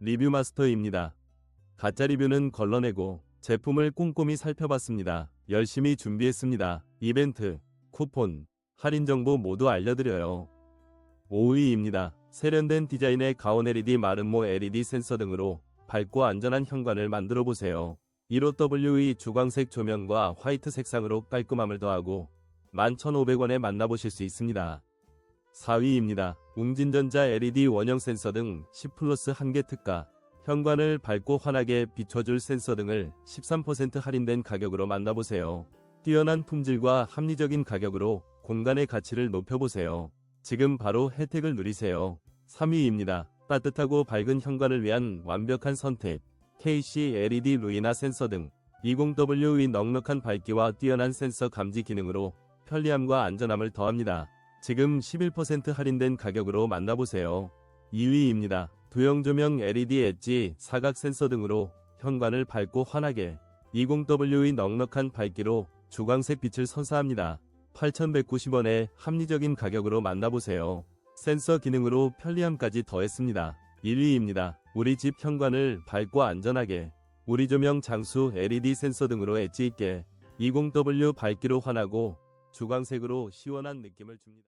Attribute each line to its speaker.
Speaker 1: 리뷰 마스터입니다. 가짜 리뷰는 걸러내고 제품을 꼼꼼히 살펴봤습니다. 열심히 준비했습니다. 이벤트, 쿠폰, 할인 정보 모두 알려드려요. 5위입니다. 세련된 디자인의 가온 LED 마름모 LED 센서 등으로 밝고 안전한 현관을 만들어 보세요. 15W의 주광색 조명과 화이트 색상으로 깔끔함을 더하고 11,500원에 만나보실 수 있습니다. 4위입니다. 웅진전자 LED 원형 센서 등 10 플러스 1개 특가, 현관을 밝고 환하게 비춰줄 센서 등을 13% 할인된 가격으로 만나보세요. 뛰어난 품질과 합리적인 가격으로 공간의 가치를 높여보세요. 지금 바로 혜택을 누리세요. 3위입니다. 따뜻하고 밝은 현관을 위한 완벽한 선택. KC LED 루이나 센서 등 20W의 넉넉한 밝기와 뛰어난 센서 감지 기능으로 편리함과 안전함을 더합니다. 지금 11% 할인된 가격으로 만나보세요. 2위입니다. 도형 조명 LED 엣지 사각 센서 등으로 현관을 밝고 환하게 20W의 넉넉한 밝기로 주광색 빛을 선사합니다. 8,190원의 합리적인 가격으로 만나보세요. 센서 기능으로 편리함까지 더했습니다. 1위입니다. 우리 집 현관을 밝고 안전하게 우리 조명 장수 LED 센서 등으로 엣지 있게 20W 밝기로 환하고 주광색으로 시원한 느낌을 줍니다.